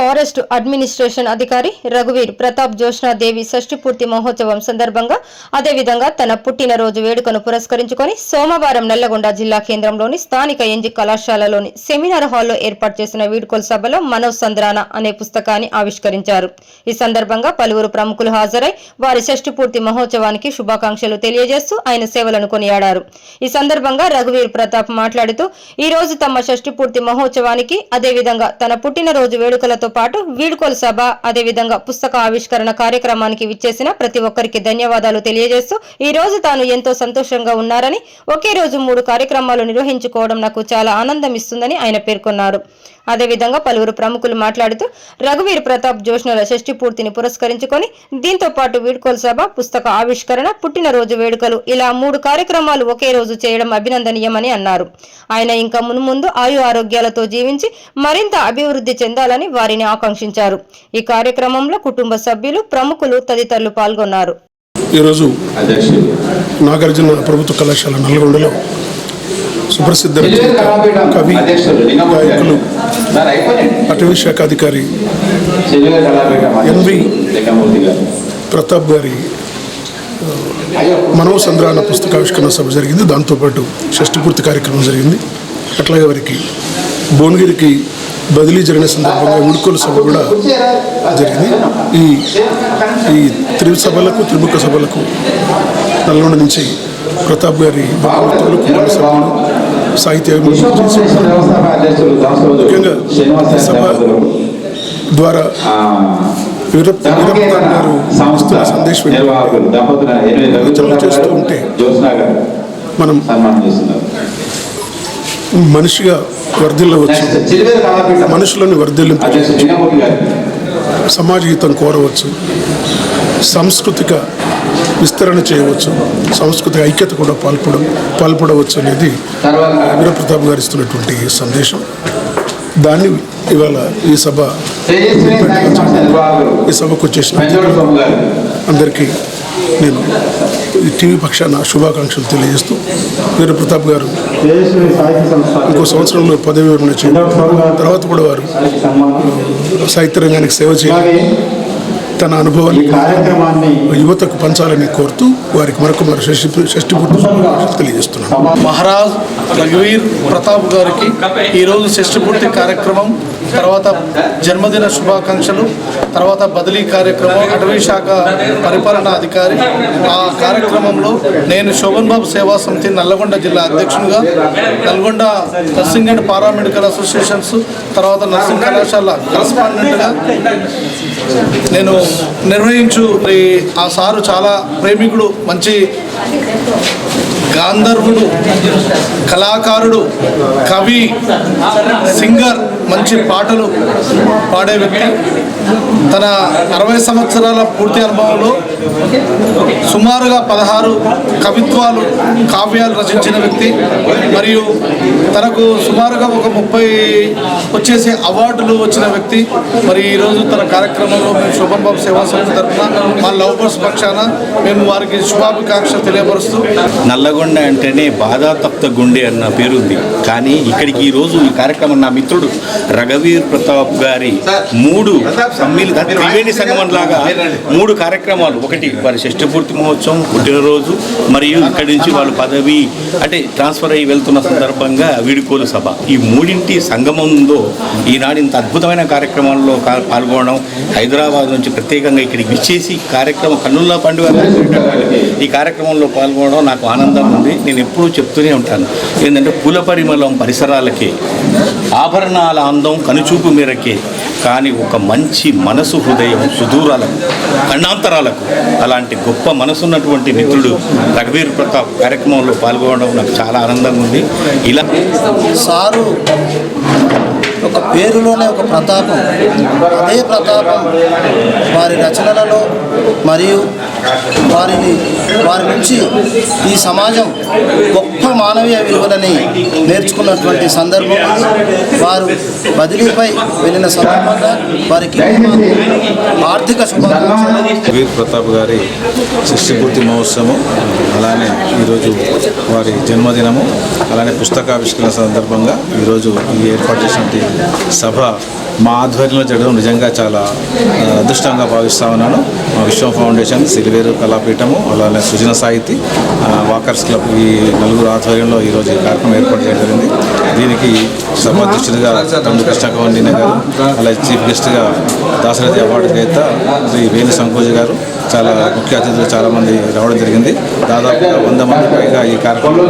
Forest administration అధికారి రఘువీర్ ప్రతాప్ జోష్నాదేవి దేవి మహోత్సవం సందర్భంగా అదేవిధంగా తన పుట్టినరోజు వేడుకను పురస్కరించుకొని సోమవారం నల్లగొండ జిల్లా కేంద్రంలోని స్థానిక ఎంజి కళాశాలలోని సెమినార్ హాల్లో ఏర్పాటు చేసిన వీడ్కోలు సభలో మనవ్ సంద్రాన అనే పుస్తకాన్ని ఆవిష్కరించారు. ఈ సందర్భంగా పలువురు ప్రముఖులు హాజరై వారి షష్ఠిపూర్తి మహోత్సవానికి శుభాకాంక్షలు తెలియజేస్తూ ఆయన సేవలను కొనియాడారు. ఈ సందర్భంగా రఘువీర్ ప్రతాప్ మాట్లాడుతూ ఈ రోజు తమ షష్ఠిపూర్తి మహోత్సవానికి అదేవిధంగా తన పుట్టినరోజు వేడుకలతో పాటు వీడుకోలు సభ అదేవిధంగా పుస్తక ఆవిష్కరణ కార్యక్రమానికి విచ్చేసిన ప్రతి ఒక్కరికి ధన్యవాదాలు తెలియజేస్తూ ఈ రోజు తాను ఎంతో సంతోషంగా ఉన్నారని ఒకే రోజు మూడు కార్యక్రమాలు నిర్వహించుకోవడం నాకు చాలా ఆనందం ఇస్తుందని ఆయన పేర్కొన్నారు. అదేవిధంగా పలువురు ప్రముఖులు మాట్లాడుతూ రఘువీర్ ప్రతాప్ జోష్నుల షష్ఠి పూర్తిని పురస్కరించుకొని దీంతో పాటు వీడ్కోలు సభ పుస్తక ఆవిష్కరణ పుట్టినరోజు వేడుకలు ఇలా మూడు కార్యక్రమాలు ఒకే రోజు చేయడం అభినందనీయమని అన్నారు. ఆయన ఇంకా మున్ముందు ఆయు ఆరోగ్యాలతో జీవించి మరింత అభివృద్ధి చెందాలని వారిని ఆకాంక్షించారు. ఈ కార్యక్రమంలో కుటుంబ సభ్యులు ప్రముఖులు తదితరులు పాల్గొన్నారు. ఈరోజు అధ్యక్షులు. నాగార్జున ప్రభుత్వ కళాశాల నల్గొండలో సుప్రసిద్ధ కవి. గాయకులు అటవీ శాఖ అధికారి ఎన్వి. ప్రతాప్ గారి మనవ సంద్రాన పుస్తకావిష్కరణ సభ జరిగింది. దాంతోపాటు షష్ఠి పూర్తి కార్యక్రమం జరిగింది. అట్లాగే వారికి భువనగిరికి బదిలీ జరిగిన సందర్భంగా ఉడుకోలు సభ కూడా జరిగింది. ఈ ఈ త్రి సభలకు త్రిముఖ సభలకు నల్గొండ నుంచి ప్రతాప్ గారి బంధుమిత్రులు కుటుంబ సభ్యులు సాహిత్య ముఖ్యంగా సభ ద్వారా గారు ఇస్తున్న సందేశం రవిచంద్ర చేస్తూ ఉంటే మనం మనిషిగా వర్ధిల్లవచ్చు. మనుషులను వర్ధిల్లింప సమాజ హితం కోరవచ్చు. సాంస్కృతిక విస్తరణ చేయవచ్చు సాంస్కృతిక ఐక్యత కూడా పాల్పడ పాల్పడవచ్చు అనేది వీరప్రతాప్ గారు ఇస్తున్నటువంటి సందేశం. దాన్ని ఇవాళ ఈ సభ ఈ సభకు వచ్చేసిన అందరికీ నేను ఈ టీవీ పక్షాన శుభాకాంక్షలు తెలియజేస్తూ వీరప్రతాప్ గారు ఇంకో సంవత్సరంలో పదవి విరమణ చేయడం. తర్వాత కూడా వారు సాహిత్య రంగానికి సేవ చేయాలి. తన అనుభవాన్ని కార్యక్రమాన్ని యువతకు పంచాలని కోరుతూ వారికి మరొక మరో షష్టి షష్టి పూర్తి తెలియజేస్తున్నాను. మహారాజ్ రఘువీర్ ప్రతాప్ గారికి ఈరోజు షష్ఠపూర్తి కార్యక్రమం తర్వాత జన్మదిన శుభాకాంక్షలు తర్వాత బదిలీ కార్యక్రమం అటవీ శాఖ పరిపాలనా అధికారి. ఆ కార్యక్రమంలో నేను శోభన్ బాబు సేవా సమితి నల్లగొండ జిల్లా అధ్యక్షునిగా Nalgonda nursing and paramedical associations తర్వాత నర్సింగ్ కళాశాల కరస్పాండెంట్గా నేను నిర్వహించు మరి ఆ సారు చాలా ప్రేమికుడు మంచి గాంధర్వుడు కళాకారుడు కవి సింగర్ మంచి పాటలు పాడే వ్యక్తి. తన అరవై సంవత్సరాల పూర్తి అనుభవంలో సుమారుగా పదహారు కవిత్వాలు కావ్యాలు రచించిన వ్యక్తి. మరియు తనకు సుమారుగా ఒక ముప్పై వచ్చేసి అవార్డులు వచ్చిన వ్యక్తి. మరి ఈరోజు తన కార్యక్రమంలో మేము శోభన్ బాబు సేవా సంస్థ తరఫున మా లవ్ బర్స్ పక్షాన మేము వారికి శుభాభికాంక్ష తెలియపరుస్తూ నల్లగొండ అంటేనే బాధాతప్త గుండె అన్న పేరుంది. కానీ ఇక్కడికి ఈ రోజు ఈ కార్యక్రమం నా మిత్రుడు రఘవీర్ ప్రతాప్ గారి మూడు సమ్మిళిత త్రివేణి సంగమం లాగా మూడు కార్యక్రమాలు. ఒకటి వారి షష్ఠపూర్తి మహోత్సవం పుట్టినరోజు మరియు ఇక్కడి నుంచి వాళ్ళు పదవి అంటే ట్రాన్స్ఫర్ అయ్యి వెళ్తున్న సందర్భంగా వీడుకోలు సభ. ఈ మూడింటి సంగమంలో ఈనాడు ఇంత అద్భుతమైన కార్యక్రమాల్లో పాల్గొనడం హైదరాబాద్ నుంచి ప్రత్యేకంగా ఇక్కడికి విచ్చేసి కార్యక్రమం కన్నుల్లా పండుగ. ఈ కార్యక్రమంలో పాల్గొనడం నాకు ఆనందం ఉంది. నేను ఎప్పుడూ చెప్తూనే ఉంటాను ఏంటంటే పూల పరిమళం పరిసరాలకే ఆభరణాల అందం కనుచూపు మేరకే కానీ ఒక మంచి మనసు హృదయం సుదూరాలకు ఖండాంతరాలకు అలాంటి గొప్ప మనసున్నటువంటి మిత్రుడు రఘువీర్ ప్రతాప్ కార్యక్రమంలో పాల్గొనడం నాకు చాలా ఆనందంగా ఉంది. ఇలా సారు ఒక పేరులోనే ఒక ప్రతాపం. అదే ప్రతాపం వారి రచనలలో మరియు వారిని వారి నుంచి ఈ సమాజం గొప్ప మానవీయ విలువలని నేర్చుకున్నటువంటి సందర్భం. వారు బదిలీపై వెళ్ళిన సందర్భంగా వారికి ఆర్థిక శుభాకాంక్షలు. వీర్ ప్రతాప్ గారి శిష్యపూర్తి మహోత్సవం అలానే ఈరోజు వారి జన్మదినము అలానే పుస్తకావిష్కరణ సందర్భంగా ఈరోజు ఈ ఏర్పాటు చేసినటువంటి సభ మా ఆధ్వర్యంలో జరగడం నిజంగా చాలా అదృష్టంగా భావిస్తా ఉన్నాను. మా విశ్వం ఫౌండేషన్ సిలివేరు కళాపీఠము అలానే సృజన సాహితీ వాకర్స్ క్లబ్ ఈ నలుగురు ఆధ్వర్యంలో ఈరోజు ఈ కార్యక్రమం ఏర్పాటు చేయడం జరిగింది. దీనికి సభాధ్యక్షుడిగా తమ్ముడు కృష్ణకవండిన గారు అలాగే చీఫ్ గెస్ట్గా దాశరథి అవార్డు గ్రహీత శ్రీ వేణు సంకోజి గారు చాలా ముఖ్య అతిథులు చాలామంది రావడం జరిగింది. దాదాపుగా వంద మంది పైగా ఈ కార్యక్రమం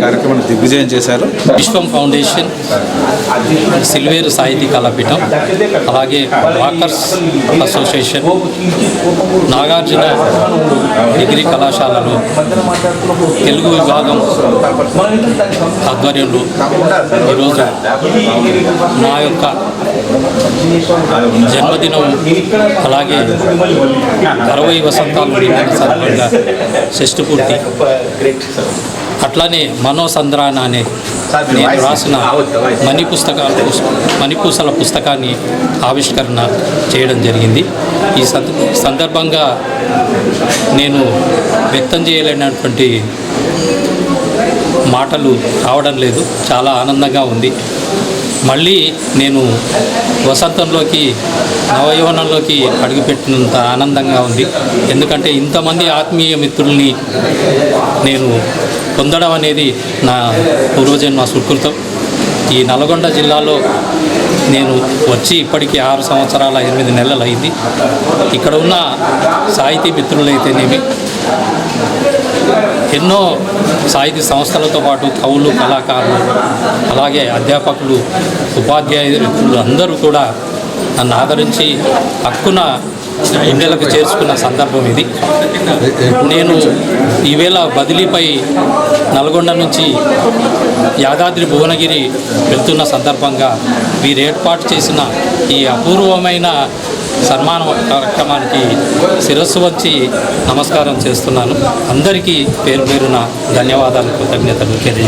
కార్యక్రమాన్ని దిగ్విజయం చేశారు. విశ్వం ఫౌండేషన్ సిల్వేరు సాహితీ కళాపీఠం అలాగే వాకర్స్ అసోసియేషన్ నాగార్జున డిగ్రీ కళాశాలలో తెలుగు విభాగం ఆధ్వర్యంలో ఈరోజు నా యొక్క జన్మదినం అలాగే అరవై వసంతాలు నిండిన సందర్భంగా షష్ఠపూర్తి అట్లానే మనోసంద్రాన అనే నేను రాసిన మణి పుస్తకాలు మణిపూసల పుస్తకాన్ని ఆవిష్కరణ చేయడం జరిగింది. ఈ సంద- సందర్భంగా నేను వ్యక్తం చేయలేనటువంటి మాటలు రావడం లేదు. చాలా ఆనందంగా ఉంది. మళ్ళీ నేను వసంతంలోకి నవయవనంలోకి అడుగుపెట్టినంత ఆనందంగా ఉంది. ఎందుకంటే ఇంతమంది ఆత్మీయ మిత్రుల్ని నేను పొందడం అనేది నా పూర్వజన్మ సుకృతం. ఈ నల్గొండ జిల్లాలో నేను వచ్చి ఇప్పటికీ ఆరు సంవత్సరాల ఎనిమిది నెలలు అయింది ఇక్కడ ఉన్న సాహితీ మిత్రులైతేనేమి ఎన్నో సాహితీ సంస్థలతో పాటు కవులు కళాకారులు అలాగే అధ్యాపకులు ఉపాధ్యాయులు అందరూ కూడా నన్ను ఆదరించి హక్కున ఇండియాలకు చేర్చుకున్న సందర్భం ఇది. నేను ఈవేళ బదిలీపై నల్గొండ నుంచి యాదాద్రి భువనగిరి వెళ్తున్న సందర్భంగా వీరు ఏర్పాటు చేసిన ఈ అపూర్వమైన సన్మాన కార్యక్రమానికి శిరస్సు వచ్చి నమస్కారం చేస్తున్నాను. అందరికీ పేరు పేరున ధన్యవాదాలు కృతజ్ఞతలు తెలియజేస్తున్నాను.